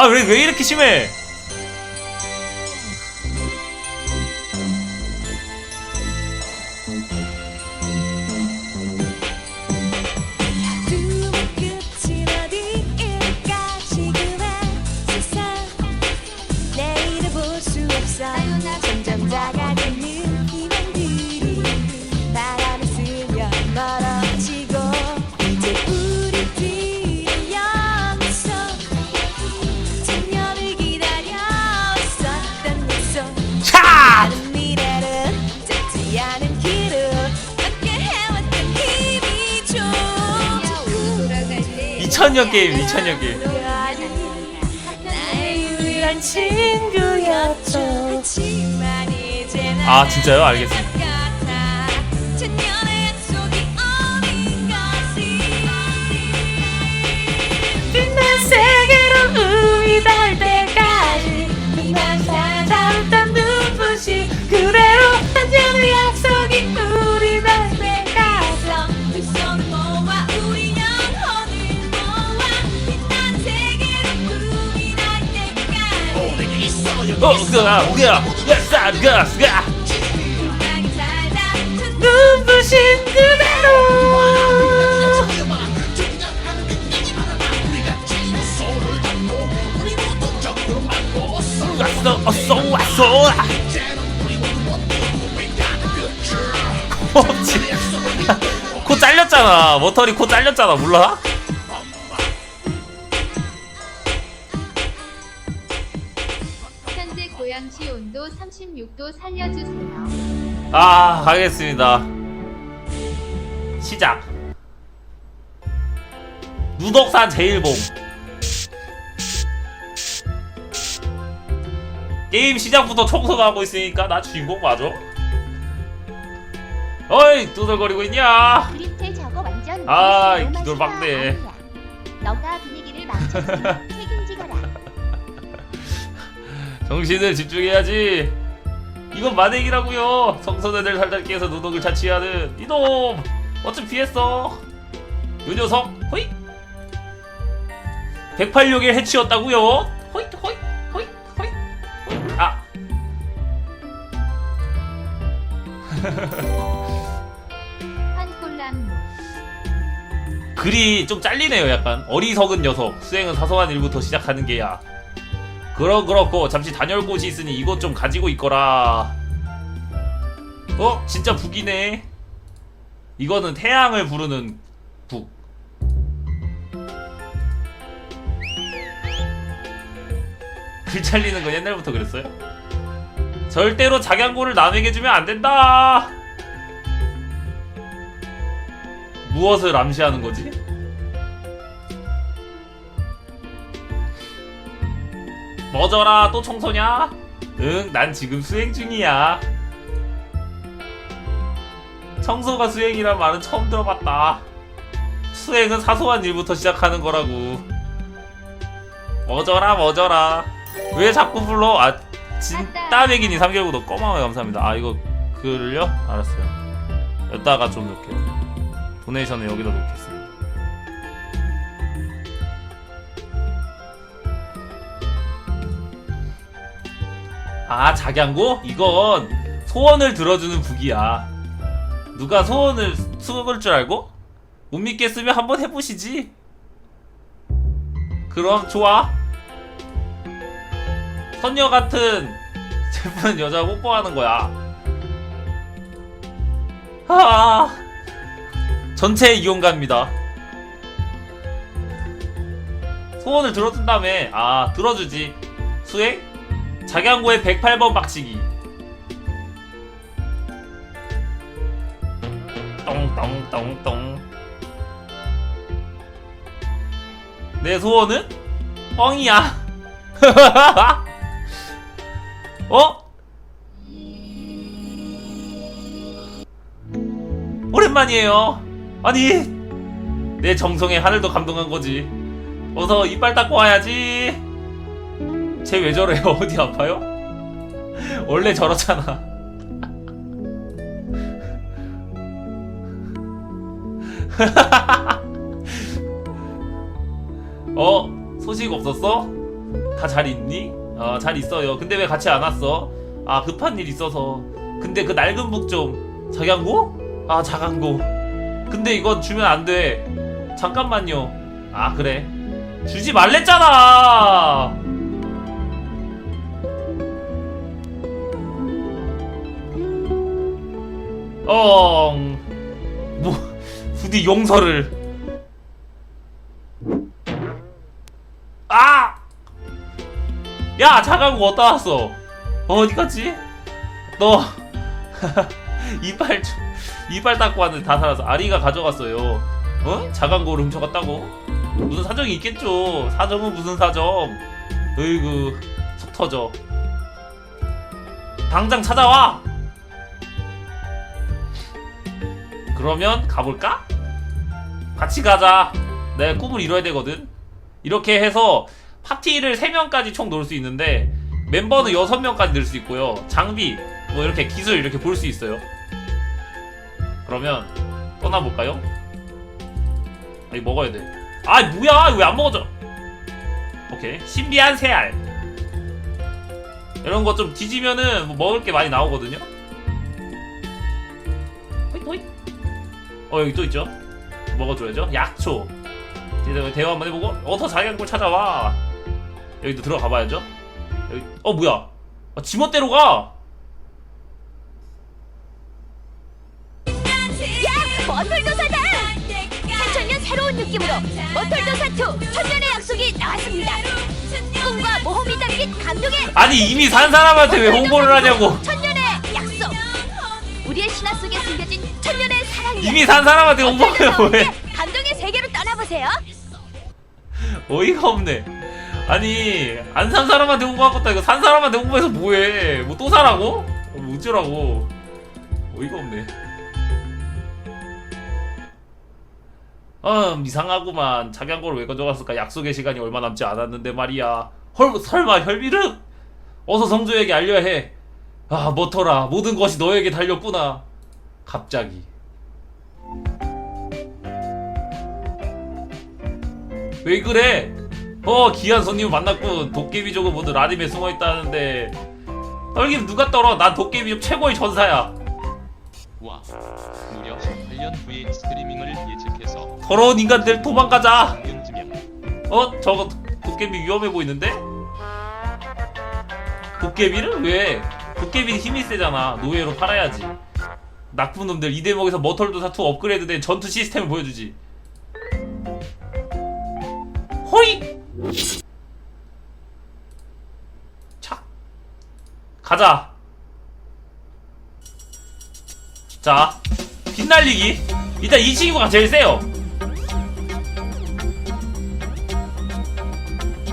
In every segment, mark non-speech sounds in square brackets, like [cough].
아 왜 왜 이렇게 심해? 2000년 게임 2000년 게임. 유일한 친구였죠 아, 진짜요? 알겠습니다. 빛난 세계로 우리 닿을 가사 가사 눈부신 그대로 왔어 어서 왔어. 코 잘렸잖아. 머터리 코 잘렸잖아. 몰라? 36도 살려주세요. 아 가겠습니다. 시작. 누덕산 제일봉. 게임 시작부터 청소도 하고 있으니까 나 주인공 맞아? 어이 두들거리고 있냐? 아, 기돌박네. 아니야. 너가 분위기를 망쳤으 [laughs] 정신을 집중해야지. 이건 만행이라고요. 성선애들 살짝 해서 누덕을 자취하는 이놈. 어쩜 피했어? 요 녀석. 호이. 186의 해치였다고요. 호이 호이 호이 호이. 호이. 아. 글이 좀 잘리네요. 약간 어리석은 녀석. 수행은 사소한 일부터 시작하는 게야. 그럼 그렇고 잠시 다녀올 곳이 있으니 이것 좀 가지고 있거라. 어? 진짜 북이네. 이거는 태양을 부르는 북. 글 잘리는 건 옛날부터 그랬어요? 절대로 작양고를 남에게 주면 안 된다. 무엇을 암시하는 거지? 뭐더라 또 청소냐? 응, 난 지금 수행 중이야. 청소가 수행이란 말은 처음 들어봤다. 수행은 사소한 일부터 시작하는 거라고. 뭐더라 뭐더라. 왜 자꾸 불러? 아, 진따배기니 3개월 구독 꼬마매 감사합니다. 아 이거 글을요? 알았어요. 여기다가 좀 넣을게요. 도네이션을 여기다 놓겠습니다. 아 작양고? 이건 소원을 들어주는 북이야. 누가 소원을 수을 줄 알고? 못 믿겠으면 한번 해보시지. 그럼 좋아. 선녀 같은 [laughs] 예쁜 여자 뽀뽀하는 거야. 아. 전체 이용가입니다. 소원을 들어준 다음에 아 들어주지 수행 작양고의 108번 박치기. 똥똥똥똥. 내 소원은? 뻥이야. [laughs] 어? 오랜만이에요. 아니 내 정성에 하늘도 감동한 거지. 어서 이빨 닦고 와야지 쟤 왜 저래요 [laughs] 어디 아파요? 원래 저렇잖아 [laughs] 어? 소식 없었어? 다 잘 있니? 어, 잘 있어요. 근데 왜 같이 안 왔어? 아, 급한 일 있어서. 근데 그 낡은 북 좀. 자강고? 아, 자강고. 근데 이건 주면 안 돼. 잠깐만요. 아, 그래. 주지 말랬잖아! 엉. 뭐, 부디 용서를. 아! 야, 자강고 어디다 왔어? 어디 갔지? 너, [laughs] 이빨, 좀- 이빨 닦고 왔는데 다 살았어. 아리가 가져갔어요. 어? 자강고를 훔쳐갔다고? 무슨 사정이 있겠죠. 사정은 무슨 사정. 으이구, 속 터져. 당장 찾아와! 그러면 가볼까? 같이 가자. 내 꿈을 이뤄야 되거든. 이렇게 해서 파티를 3명까지 총 놓을 수 있는데 멤버는 6명까지 넣을 수 있고요. 장비, 뭐 이렇게 기술 이렇게 볼 수 있어요. 그러면 떠나볼까요? 아니 먹어야 돼. 아 뭐야 왜 안 먹어져? 오케이 신비한 새알 이런 거 좀 뒤지면은 뭐 먹을 게 많이 나오거든요. 어 여기 또 있죠. 먹어줘야죠. 약초. 이제 대화 한번 해보고 어서 자기한 걸 찾아와. 여기도 들어가 봐야죠. 여기 어 뭐야? 아, 지멋대로 가. 머털도사다! 3000년 새로운 느낌으로 머털도사 2 천년의 약속이 나왔습니다. 꿈과 모험이 담긴 감동의 아니 이미 산 사람한테 왜 홍보를 하냐고. 천년의 약속. 우리의 신화 속에 숨겨진 이 이미 산 사람한테 홍보하면 왜? 감동의 세계로 떠나보세요. 어이가 없네. 아니 안 산 사람한테 홍보할 것도 아니고 산 사람한테 홍보해서 뭐해? 뭐 또 사라고? 어, 뭐 어쩌라고? 어이가 없네. 아 이상하구만. 자기 한 거를 왜 가져갔을까? 약속의 시간이 얼마 남지 않았는데 말이야. 헐 설마 혈비르? 어서 성조에게 알려야 해. 아 뭐더라 모든 것이 너에게 달렸구나. 갑자기. 왜 그래? 어 귀한 손님을 만났군 도깨비족은 모두 라림에 숨어있다는데 떨긴 누가 떨어 난 도깨비족 최고의 전사야 와 무려 18년 후에 스트리밍을 예측해서 더러운 인간들 도망가자 어? 저거 도- 도깨비 위험해 보이는데? 도깨비를? 왜? 도깨비는 힘이 세잖아 노예로 팔아야지 나쁜 놈들 이 대목에서 머털도사 2 업그레이드된 전투 시스템을 보여주지 호이! 착 가자. 자 빛날리기. 일단 이 친구가 제일 세요.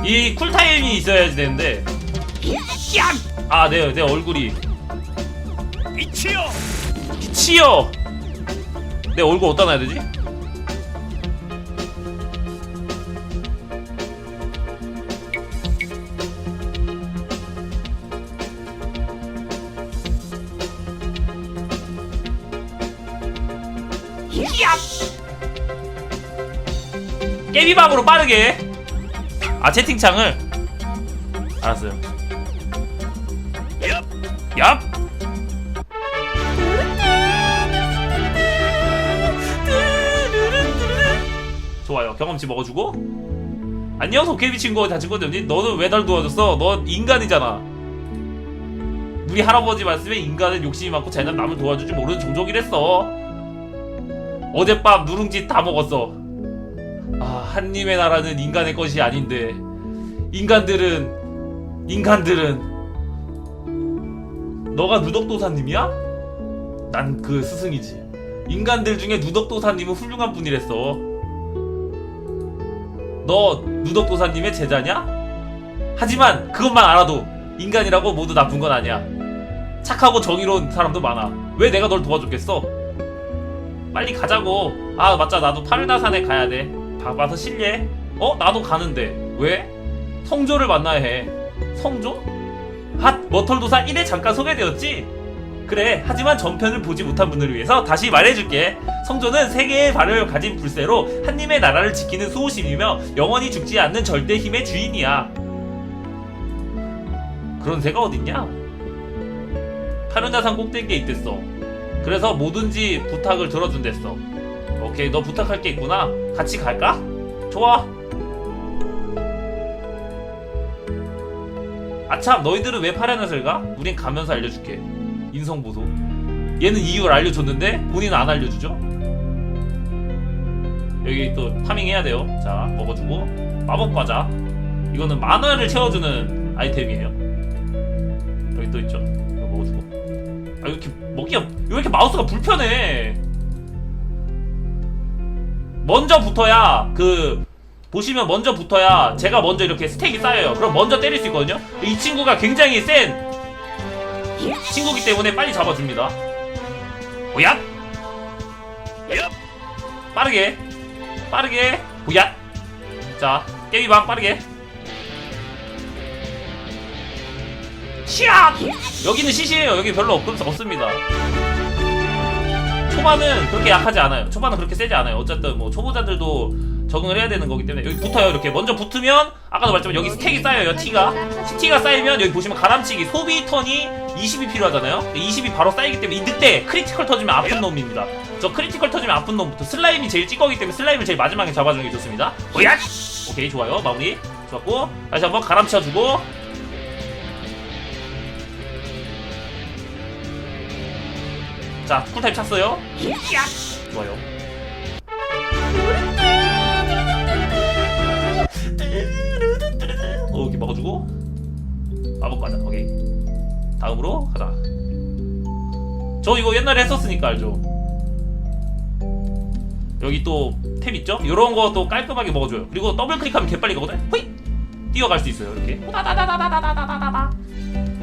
이 쿨타임이 있어야 되는데. 아, 내, 내 얼굴이. 빛이요 빛이요 내 얼굴 어디다 놔야 되지? 깨비방으로 빠르게. 아 채팅창을. 알았어요. 얍! 좋아요. 경험치 먹어주고. 안녕 도깨비 친구. 다 친구들 너는 왜 날 도와줬어? 넌 인간이잖아. 우리 할아버지 말씀에 인간은 욕심이 많고 쟤는 남을 도와주지 모르는 종족이랬어. 어젯밤 누룽지 다 먹었어 아 한님의 나라는 인간의 것이 아닌데 인간들은 인간들은 너가 누덕도사님이야? 난 그 스승이지. 인간들 중에 누덕도사님은 훌륭한 분이랬어. 너 누덕도사님의 제자냐? 하지만 그것만 알아도 인간이라고 모두 나쁜 건 아니야. 착하고 정의로운 사람도 많아. 왜 내가 널 도와줬겠어? 빨리 가자고. 아 맞자 나도 파르나산에 가야 돼 봐봐서 실례 어? 나도 가는데 왜? 성조를 만나야 해 성조? 핫 머털도사 1회 잠깐 소개되었지? 그래 하지만 전편을 보지 못한 분들을 위해서 다시 말해줄게 성조는 세 개의 발을 가진 불새로 한님의 나라를 지키는 수호신이며 영원히 죽지 않는 절대 힘의 주인이야 그런 새가 어딨냐? 파른자산 꼭대기에 있댔어. 그래서 뭐든지 부탁을 들어준댔어. 오케이, 너 부탁할 게 있구나. 같이 갈까? 좋아. 아참, 너희들은 왜 파란옷을 가? 우린 가면서 알려줄게. 인성보소. 얘는 이유를 알려줬는데 본인은 안 알려주죠? 여기 또 파밍해야 돼요. 자, 먹어주고 마법 과자. 이거는 만화를 채워주는 아이템이에요. 여기 또 있죠. 이거 먹어주고. 아 이렇게 먹기가 왜 이렇게 마우스가 불편해? 먼저 붙어야 그 보시면 먼저 붙어야 제가 먼저 이렇게 스택이 쌓여요. 그럼 먼저 때릴 수 있거든요. 이 친구가 굉장히 센 친구기 때문에 빨리 잡아줍니다. 오야! 빠르게 빠르게 오야! 자 깨비방 빠르게 시압! 여기는 시시해요. 여기 별로 없, 없습니다. 초반은 그렇게 약하지 않아요. 초반은 그렇게 세지 않아요. 어쨌든 뭐 초보자들도 적응을 해야 되는 거기 때문에 여기 붙어요. 이렇게 먼저 붙으면 아까도 말했지만 여기 스택이 쌓여요. T가 T가 쌓이면 여기 보시면 가람치기 소비 턴이 20이 필요하잖아요. 20이 바로 쌓이기 때문에 이 늑대 크리티컬 터지면 아픈 놈입니다. 저 크리티컬 터지면 아픈 놈부터 슬라임이 제일 찌꺼기 때문에 슬라임을 제일 마지막에 잡아주는 게 좋습니다. 오야! 오케이 좋아요 마무리 좋았고 다시 한번 가람치어주고 자, 쿨타임 찼어요. 야! 좋아요. 어, 이렇게 먹어주고 마법 가자. 오케이. 다음으로 가자. 저 이거 옛날에 했었으니까 알죠. 여기 또 탭 있죠? 이런 거 또 깔끔하게 먹어줘요. 그리고 더블 클릭하면 개빨리 가거든. 호이 뛰어갈 수 있어요. 이렇게.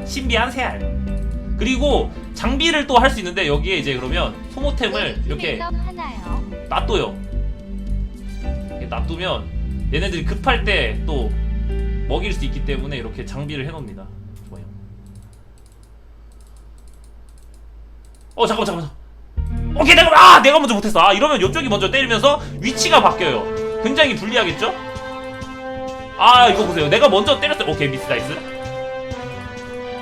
신비한 새알. 그리고 장비를 또 할 수 있는데 여기에 이제 그러면 소모템을 이렇게 하나요. 놔둬요. 이렇게 놔두면 얘네들이 급할 때 또 먹일 수 있기 때문에 이렇게 장비를 해놓습니다. 좋아요. 어 잠깐만 잠깐만. 오케이 내가 아 내가 먼저 못했어. 아 이러면 이쪽이 먼저 때리면서 위치가 바뀌어요. 굉장히 불리하겠죠? 아 이거 보세요. 내가 먼저 때렸어요. 오케이 미스 나이스.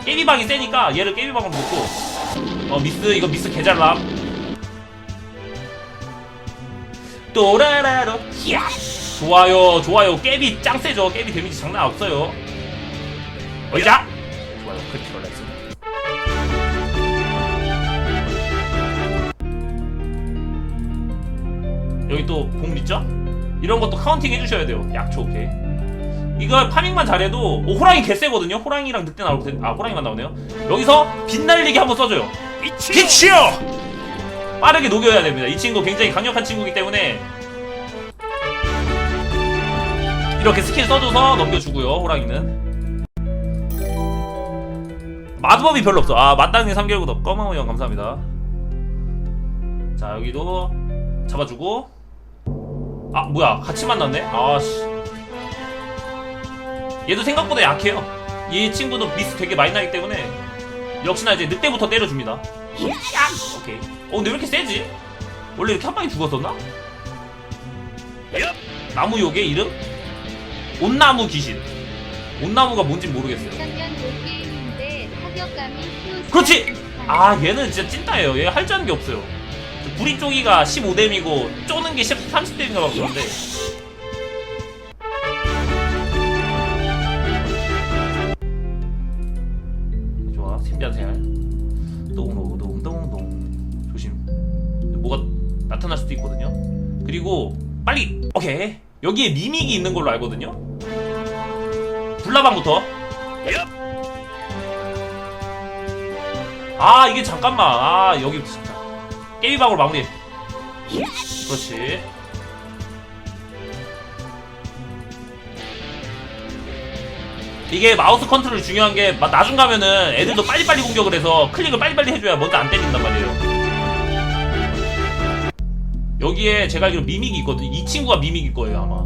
깨비방이 세니까 얘를 깨비방으로 놓고. 어 미스 이거 미스 개잘람. 또라라로. 히야 좋아요 좋아요. 깨비 짱 세죠. 깨비 데미지 장난 없어요. 어이자! 좋아요. 크리티컬 나이스 여기 또 공 있죠? 이런 것도 카운팅 해주셔야 돼요. 약초 오케이 이거 파밍만 잘해도 오, 호랑이 개세거든요? 호랑이랑 늑대 나올 텐데 아 호랑이만 나오네요? 여기서 빛날리기 한번 써줘요. 빛이요! 빠르게 녹여야 됩니다. 이 친구 굉장히 강력한 친구이기 때문에. 이렇게 스킬 써줘서 넘겨주고요 호랑이는. 마법이 별로 없어. 아 마땅히 3개월구독 검은 형 감사합니다. 자 여기도 잡아주고. 아 뭐야. 같이 만났네? 아씨 얘도 생각보다 약해요 이 친구도 미스 되게 많이 나기 때문에 역시나 이제 늑대부터 때려줍니다 오케이 어 근데 왜 이렇게 세지? 원래 이렇게 한 방에 죽었었나? 나무 요괴 이름? 온나무 귀신. 온나무가 뭔진 모르겠어요. 그렇지! 아, 얘는 진짜 찐따예요. 얘 할 줄 아는 게 없어요. 불이 쪼기가 15뎀이고, 쪼는 게 10, 30뎀인가 막 그런데. 나타날 수도 있거든요. 그리고, 빨리! 오케이. 여기에 미믹이 있는 걸로 알거든요. 불나방부터. 아 이게 잠깐만 아 여기 진짜 깨비방으로 마무리 그렇지 이게 마우스 컨트롤이 중요한 게 마- 나중 가면은 애들도 빨리빨리 공격을 해서 클릭을 빨리빨리 해줘야 먼저 안 때린단 말이에요 여기에 제가 알기로 미믹이 있거든요 이 친구가 미믹일 거예요 아마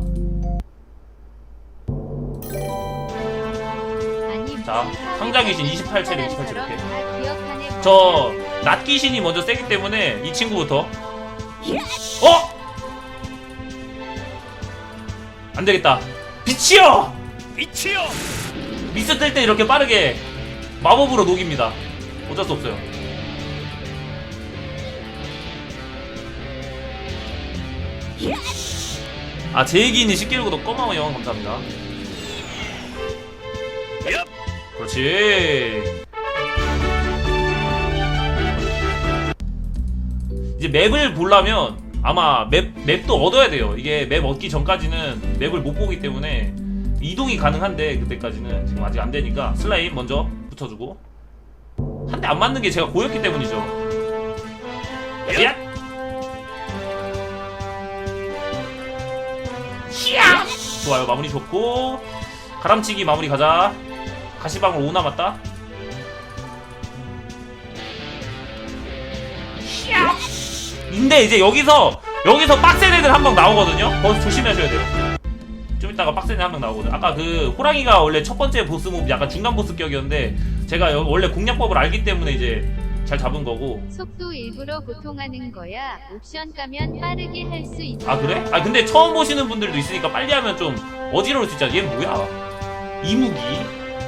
자, 무슨 상자 귀신 사람이 28 체력, 28 사람처럼 체력. 다 기억하네 저 낫귀신이 먼저 세기 때문에 이 친구부터 어? 안 되겠다 빛이요! 빛이요! 미스 뜰 때 이렇게 빠르게 마법으로 녹입니다. 어쩔 수 없어요. 아, 제 얘기는 쉽게 읽어도 고마워요. 감사합니다. 그렇지. 이제 맵을 보려면 아마 맵, 맵도 얻어야 돼요. 이게 맵 얻기 전까지는 맵을 못 보기 때문에 이동이 가능한데 그때까지는 지금 아직 안 되니까 슬라임 먼저 붙여주고 한 대 안 맞는 게 제가 고였기 때문이죠. 야! 좋아요. 마무리 좋고. 가람치기 마무리 가자. 가시방울 5 남았다. 근데 이제 여기서 여기서 빡센 애들 한 명 나오거든요? 거기서 조심하셔야 돼요. 좀 이따가 빡센 애 한 명 나오거든요. 아까 그 호랑이가 원래 첫 번째 보스 몹 약간 중간 보스 격이었는데 제가 여- 원래 공략법을 알기 때문에 이제 잘 잡은 거고 속도 일부러 보통하는 거야. 옵션 까면 빠르게 할 수 있어. 아 그래? 아 근데 처음 보시는 분들도 있으니까 빨리 하면 좀 어지러울 수 있잖아. 얘 뭐야? 이무기.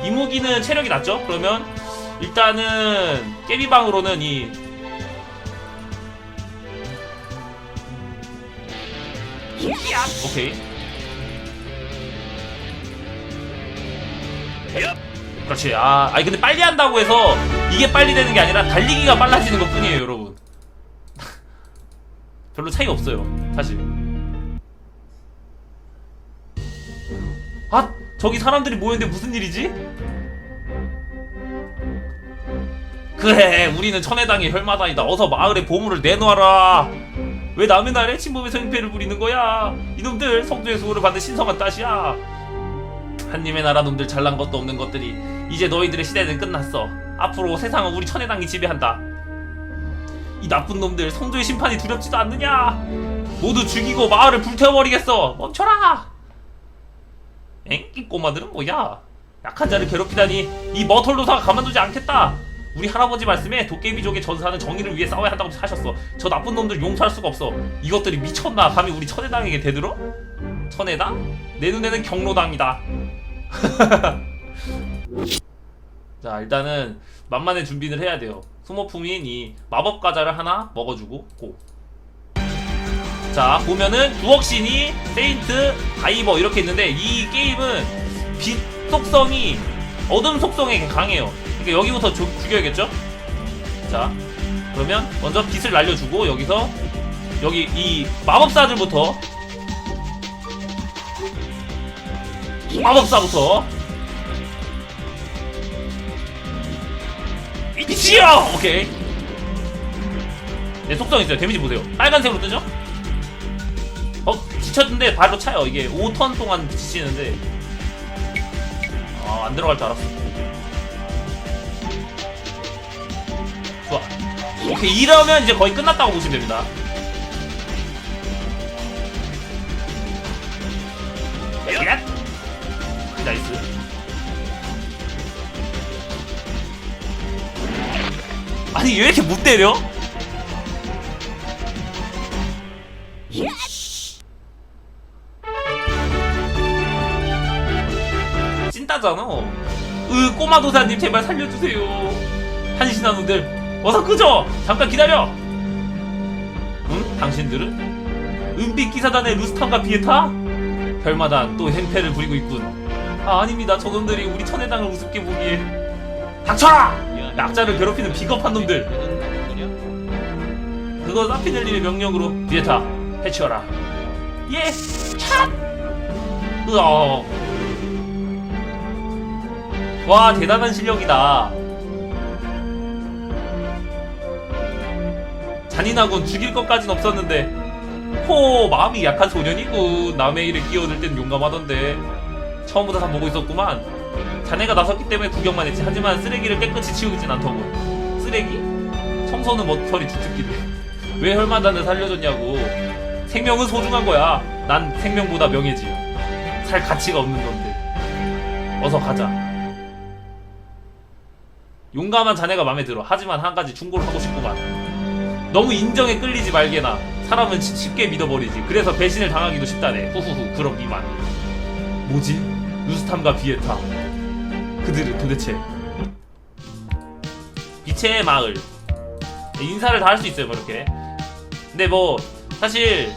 이무기는 체력이 낮죠? 그러면 일단은 깨비방으로는 이 오케이. 그렇지. 아, 아니 근데 빨리 한다고 해서 이게 빨리 되는 게 아니라 달리기가 빨라지는 것 뿐이에요, 여러분. [laughs] 별로 차이 없어요, 사실. 아, 저기 사람들이 모였는데 무슨 일이지? 그래, 우리는 천혜당의 혈마다이다. 어서 마을에 보물을 내놓아라. 왜 남의 나라에 침범해서 행패를 부리는 거야? 이놈들 성도의 수호를 받는 신성한 탓이야. 한님의 나라 놈들 잘난 것도 없는 것들이 이제 너희들의 시대는 끝났어. 앞으로 세상은 우리 천혜당이 지배한다. 이 나쁜 놈들 성도의 심판이 두렵지도 않느냐? 모두 죽이고 마을을 불태워버리겠어. 멈춰라. 엥? 이 꼬마들은 뭐야? 약한 자를 괴롭히다니 이 머털도사가 가만두지 않겠다. 우리 할아버지 말씀에 도깨비족의 전사는 정의를 위해 싸워야 한다고 하셨어. 저 나쁜 놈들 용서할 수가 없어. 이것들이 미쳤나? 감히 우리 천혜당에게 대들어? 천혜당? 내 눈에는 경로당이다. [laughs] 자 일단은 만만의 준비를 해야 돼요. 소모품인 이 마법 과자를 하나 먹어주고 고. 자 보면은 두억신이 세인트 다이버 이렇게 있는데 이 게임은 빛 속성이 어둠 속성에 강해요. 그러니까 여기부터 주, 죽여야겠죠? 자 그러면 먼저 빛을 날려주고 여기서 여기 이 마법사들부터 마법사부터. 빛이요! 오케이. 네 속성 있어요. 데미지 보세요. 빨간색으로 뜨죠? 어 지쳤는데 바로 차요. 이게 5턴 동안 지치는데. 아 안 들어갈 줄 알았어. 좋아. 오케이 이러면 이제 거의 끝났다고 보시면 됩니다 아니 왜 이렇게 못 때려? 찐따잖아 으 꼬마 도사님 제발 살려주세요 한신한우들 어서 끄죠 잠깐 기다려 응? 당신들은? 은빛 기사단의 루스탄과 비에타? 별마다 또 행패를 부리고 있군 아 아닙니다 저놈들이 우리 천혜당을 우습게 보기에 닥쳐라! 약자를 괴롭히는 비겁한 놈들. 그거 사피넬님의 명령으로 비에타 해치워라. 예! 찹! 으어 와 대단한 실력이다. 잔인하군 죽일 것까진 없었는데. 호 마음이 약한 소년이군. 남의 일에 끼어들 땐 용감하던데. 처음부터 다 보고 있었구만 자네가 나섰기 때문에 구경만 했지. 하지만 쓰레기를 깨끗이 치우진 않더군 쓰레기? 청소는 머털이 주특기네. 왜 혈마단을 살려줬냐고. 생명은 소중한 거야. 난 생명보다 명예지. 살 가치가 없는 건데. 어서 가자. 용감한 자네가 마음에 들어. 하지만 한 가지 충고를 하고 싶구만. 너무 인정에 끌리지 말게나. 사람은 시- 쉽게 믿어버리지. 그래서 배신을 당하기도 쉽다네. 후후후. 그럼 이만. 뭐지? 루스탐과 비에타 그들은 도대체 빛의 마을. 인사를 다 할 수 있어요 뭐 이렇게. 근데 뭐 사실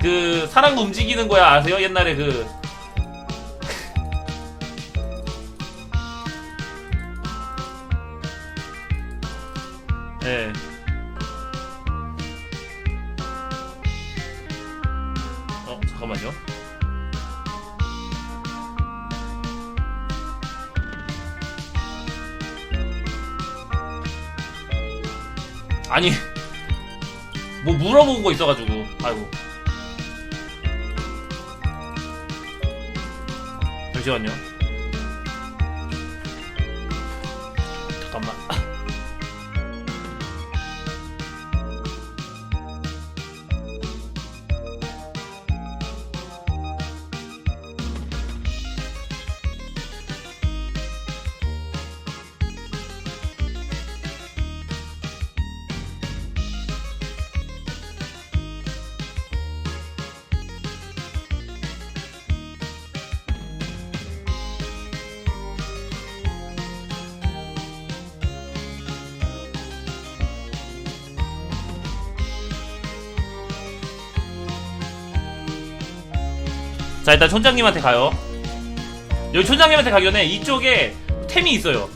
그 사람 움직이는 거야. 아세요? 옛날에 그 아니, 뭐 물어본 거 있어가지고, 아이고. 잠시만요. 자 일단 촌장님한테 가요. 여기 촌장님한테 가기 전에 이쪽에 템이 있어요.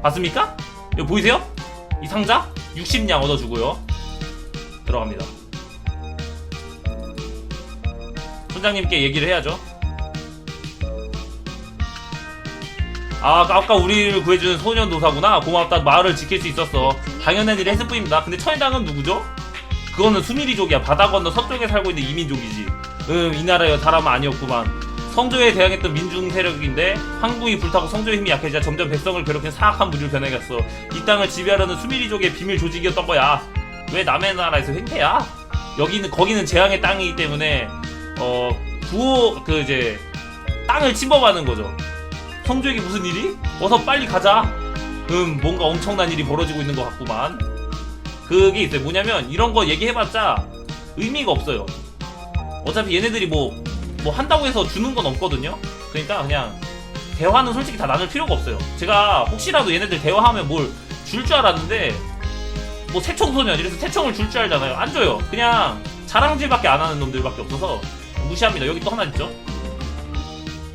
봤습니까? 여기 보이세요? 이 상자? 60냥 얻어주고요. 들어갑니다. 촌장님께 얘기를 해야죠. 아 아까 우리를 구해준 소년 노사구나. 고맙다. 마을을 지킬 수 있었어. 당연한 일을 했을 뿐입니다. 근데 천혜당은 누구죠? 그거는 수미리족이야 바다 건너 서쪽에 살고 있는 이민족이지 음, 이 나라의 사람은 아니었구만. 성조에 대항했던 민중 세력인데 황궁이 불타고 성조의 힘이 약해지자 점점 백성을 괴롭힌 사악한 무리로 변해갔어. 이 땅을 지배하려는 수미리족의 비밀 조직이었던 거야. 왜 남의 나라에서 횡패야? 여기는 거기는 재앙의 땅이기 때문에 어 구호 그 이제 땅을 침범하는 거죠. 성조에게 무슨 일이? 어서 빨리 가자. 음 뭔가 엄청난 일이 벌어지고 있는 것 같구만. 그게 있어요. 뭐냐면 이런 거 얘기해봤자 의미가 없어요. 어차피 얘네들이 뭐, 뭐 한다고 해서 주는 건 없거든요? 그러니까 그냥, 대화는 솔직히 다 나눌 필요가 없어요. 제가 혹시라도 얘네들 대화하면 뭘 줄줄 알았는데, 뭐 새총소년, 이래서 새총을 줄 줄 알잖아요. 안 줘요. 그냥 자랑질밖에 안 하는 놈들밖에 없어서 무시합니다. 여기 또 하나 있죠?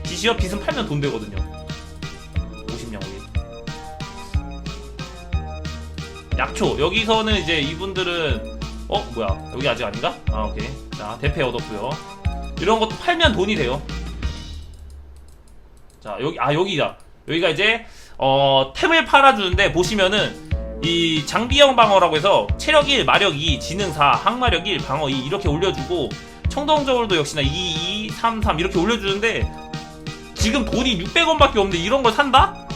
빚이요? 빚은 팔면 돈 되거든요. 약초. 여기서는 이제 이분들은 어 뭐야 여기 아직 아닌가? 아 오케이 자 대패 얻었고요 이런 것도 팔면 돈이 돼요 자 여기 아 여기다 여기가 이제 어 템을 팔아주는데 보시면은 이 장비형 방어라고 해서 체력 1, 마력 2, 지능 4, 항마력 1, 방어 2 이렇게 올려주고 청동 저울도 역시나 2, 2, 3, 3 이렇게 올려주는데 지금 돈이 600원밖에 없는데 이런 걸 산다?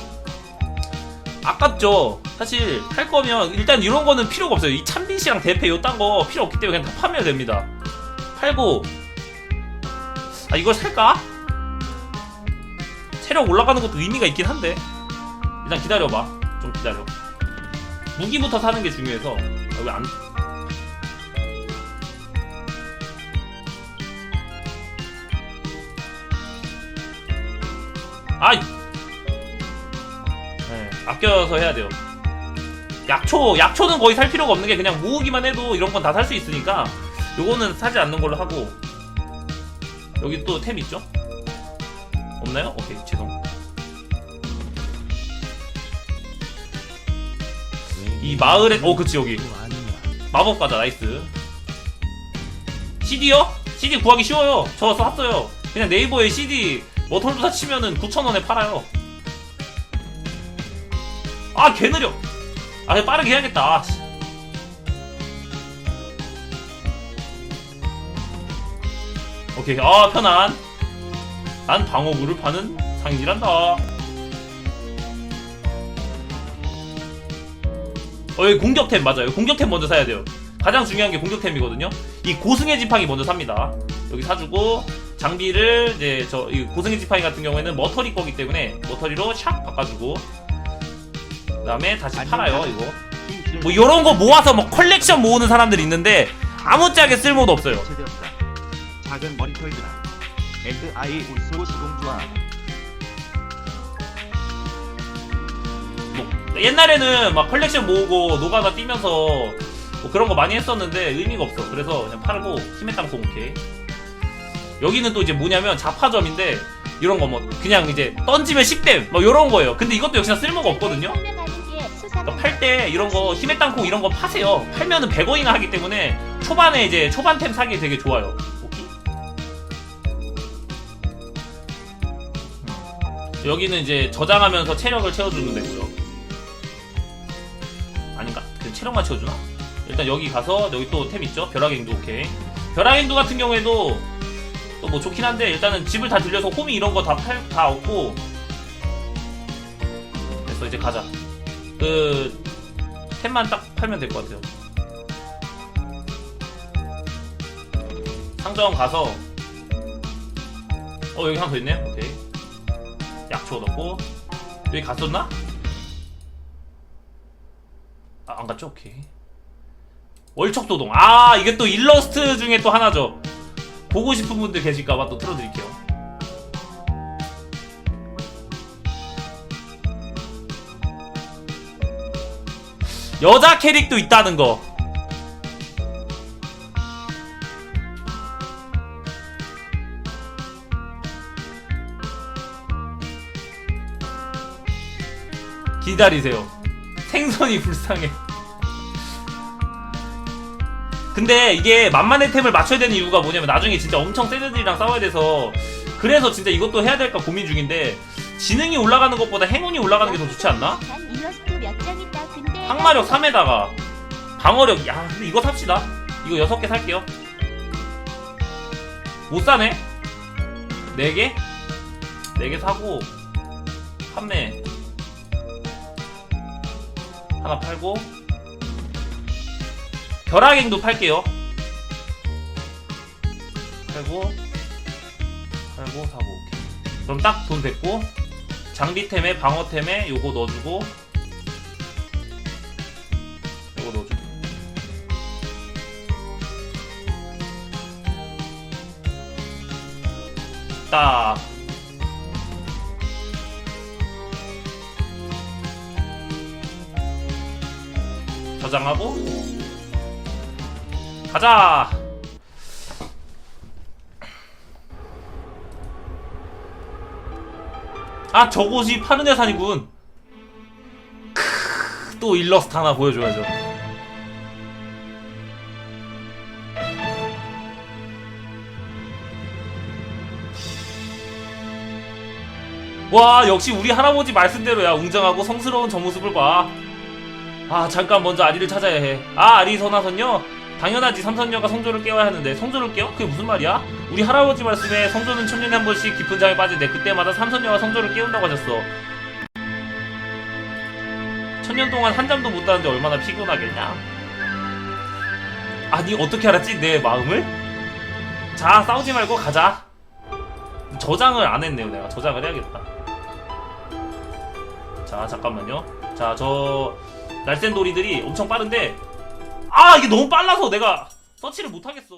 아깝죠. 사실 할 거면 일단 이런 거는 필요가 없어요. 이 참빗이랑 대패 요딴 거 필요 없기 때문에 그냥 다 파면 됩니다. 팔고 아 이걸 살까? 체력 올라가는 것도 의미가 있긴 한데 일단 기다려봐. 좀 기다려. 무기부터 사는 게 중요해서 아, 왜 안? 네, 아껴서 해야 돼요. 약초, 약초는 거의 살 필요가 없는 게 그냥 모으기만 해도 이런 건 다 살 수 있으니까 요거는 사지 않는 걸로 하고 여기 또 템 있죠? 없나요? 오케이, 죄송. 이 마을에, 어, 그치, 여기. 마법 과자, 나이스. CD요? CD 구하기 쉬워요. 저 샀어요. 그냥 네이버에 CD 머털부사 치면은 9,000원에 팔아요. 아, 개 느려. 아, 그냥 빠르게 해야겠다. 아, 씨. 오케이, 아, 편안. 난 방어구를 파는 상인이란다. 어, 여기 공격템 맞아요. 공격템 먼저 사야 돼요. 가장 중요한 게 공격템이거든요. 이 고승의 지팡이 먼저 삽니다. 여기 사주고 장비를 이제 저이 고승의 지팡이 같은 경우에는 머터리 거기 때문에 머터리로 샥 바꿔주고 그다음에 다시 팔아요 이거. 뭐 이런 거 모아서 뭐 컬렉션 모으는 사람들이 있는데 아무짝에 쓸모도 없어요. 작은 머리털들아. 엔드 아이 울소 시공주아. 옛날에는 막 컬렉션 모으고 노가다 뛰면서 뭐 그런 거 많이 했었는데 의미가 없어. 그래서 그냥 팔고 힘의 땅콩 오케이. 여기는 또 이제 뭐냐면 자파점인데 이런 거 뭐 그냥 이제 던지면 10댐 뭐 이런 거예요. 근데 이것도 역시나 쓸모가 없거든요. 그러니까 팔때 이런 거 힘의 땅콩 이런 거 파세요. 팔면은 100원이나 하기 때문에 초반에 이제 초반템 사기 되게 좋아요. 음. 여기는 이제 저장하면서 체력을 채워주면 되고요. 아닌가? 그 체력만 채워주나? 일단 여기 가서 여기 또 템 있죠? 벼락행도 오케이. 벼락행도 같은 경우에도 또 뭐 좋긴 한데 일단은 집을 다 들려서 홈이 이런 거 다 팔 다 얻고 됐어 이제 가자. 그 템만 딱 팔면 될 것 같아요. 상점 가서 어 여기 하나 더 있네. 오케이. 약초 얻었고 여기 갔었나? 아, 안 갔죠? 오케이. 월척도동. 아, 이게 또 일러스트 중에 또 하나죠. 보고 싶은 분들 계실까봐 또 틀어드릴게요. 여자 캐릭도 있다는 거. 기다리세요. 생선이 불쌍해. 근데 이게 만만의 템을 맞춰야 되는 이유가 뭐냐면 나중에 진짜 엄청 센 애들이랑 싸워야 돼서 그래서 진짜 이것도 해야 될까 고민 중인데 지능이 올라가는 것보다 행운이 올라가는 게 더 좋지 않나? 항마력 3에다가 방어력 야 근데 이거 삽시다 이거 6개 살게요 못 사네 4개? 4개 사고 판매 하나 팔고 벼락행도 팔게요 팔고 팔고 사고 오케이. 그럼 딱 돈 됐고 장비템에 방어템에 요거 넣어주고 딱 저장하고. 가자. 아 저곳이 파는 회산이군. 크으, 또 일러스트 하나 보여줘야죠 와 역시 우리 할아버지 말씀대로야. 웅장하고 성스러운 저 모습을 봐. 아 잠깐 먼저 아리를 찾아야 해 아 아리 선하선녀? 당연하지. 삼선녀가 성조를 깨워야 하는데. 성조를 깨워? 그게 무슨 말이야? 우리 할아버지 말씀에 성조는 천년에 한 번씩 깊은 잠에 빠진대 그때마다 삼선녀가 성조를 깨운다고 하셨어. 천년 동안 한 잠도 못 자는데 얼마나 피곤하겠냐? 아니 어떻게 알았지? 내 마음을? 자 싸우지 말고 가자. 저장을 안 했네요 내가. 저장을 해야겠다 자 잠깐만요. 자 저 날쌘 도리들이 엄청 빠른데 아 이게 너무 빨라서 내가 서치를 못하겠어